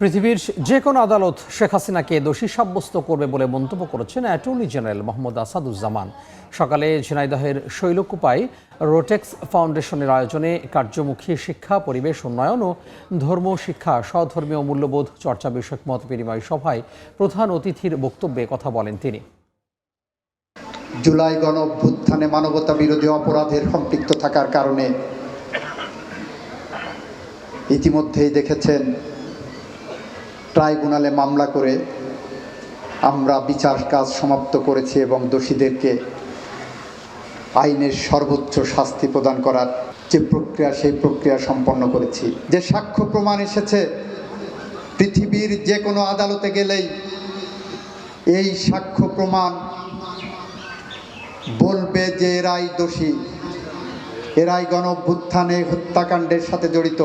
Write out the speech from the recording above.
পৃথিবীর যে কোনো আদালত শেখ হাসিনাকে দোষী সাব্যস্ত করবে বলে মন্তব্য করেছেন অ্যাটর্নি জেনারেল মোহাম্মদ আসাদুজ্জামান। সকালে ঝিনাইদহের শৈলকুপায় রোটেক্স ফাউন্ডেশনের আয়োজনে কার্যমুখী শিক্ষা, পরিবেশ, উন্নয়ন ও ধর্ম শিক্ষা স্বধর্মীয় মূল্যবোধ চর্চা বিষয়ক মত বিনিময় সভায় প্রধান অতিথির বক্তব্যে কথা বলেন তিনি। জুলাই গণ অভ্যুত্থানে মানবতা বিরোধী অপরাধের সম্পৃক্ত থাকার কারণে ইতিমধ্যেই দেখেছেন ট্রাইব্যুনালে মামলা করে আমরা বিচার কাজ সমাপ্ত করেছি এবং দোষীদেরকে আইনের সর্বোচ্চ শাস্তি প্রদান করার যে প্রক্রিয়া, সেই প্রক্রিয়া সম্পন্ন করেছি। যে সাক্ষ্য প্রমাণ এসেছে, পৃথিবীর যে কোনো আদালতে গেলেই এই সাক্ষ্য প্রমাণ বলবে যে এরাই দোষী, এরাই গণ হত্যাকাণ্ডের সাথে জড়িত।